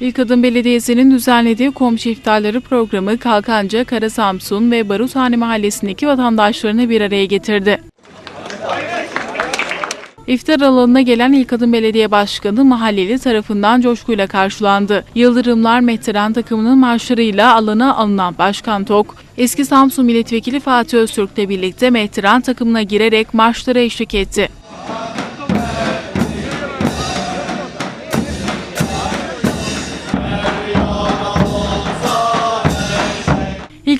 İlk Adım Belediyesi'nin düzenlediği komşu iftarları programı Kalkanca, Kara Samsun ve Baruthane mahallesindeki vatandaşlarını bir araya getirdi. İftar alanına gelen İlk Adım Belediye Başkanı mahalleli tarafından coşkuyla karşılandı. Yıldırımlar Mehteran takımının marşlarıyla alana alınan Başkan Tok, eski Samsun Milletvekili Fatih Öztürk'le birlikte Mehteran takımına girerek marşlara eşlik etti.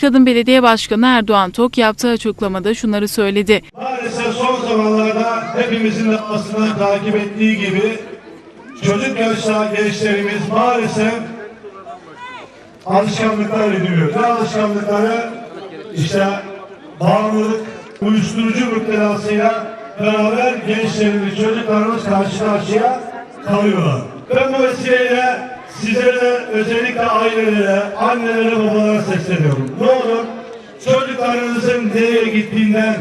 İlk Belediye Başkanı Erdoğan Tok yaptığı açıklamada şunları söyledi. Maalesef son zamanlarda hepimizin aslında takip ettiği gibi çocuk yaşta gençlerimiz maalesef alışkanlıklar ediniyor. Ne alışkanlıkları? İşte bağımlılık, uyuşturucu müptelasıyla beraber gençlerimiz, çocuklarımız karşı karşıya kalıyorlar. Ben bu vesileyle sizlere özellikle ailelere, annelere, babalara sesleniyorum. Ne olur çocuklarınızın nereye gittiğinden,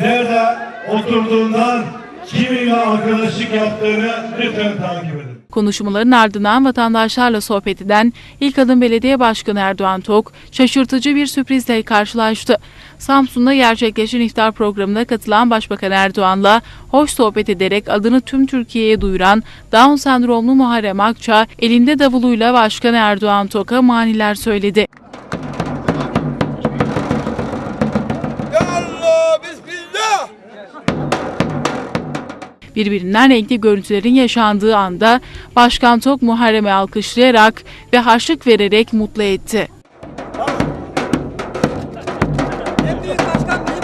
nerede oturduğundan, kiminle arkadaşlık yaptığını lütfen takip edin. Konuşmaların ardından vatandaşlarla sohbet eden İlk Adım Belediye Başkanı Erdoğan Tok, şaşırtıcı bir sürprizle karşılaştı. Samsun'da gerçekleşen iftar programına katılan Başbakan Erdoğan'la hoş sohbet ederek adını tüm Türkiye'ye duyuran Down sendromlu Muharrem Akça, elinde davuluyla Başkan Erdoğan Tok'a maniler söyledi. Birbirinden renkli görüntülerin yaşandığı anda Başkan Tok Muharrem'i alkışlayarak ve harçlık vererek mutlu etti. Hepiniz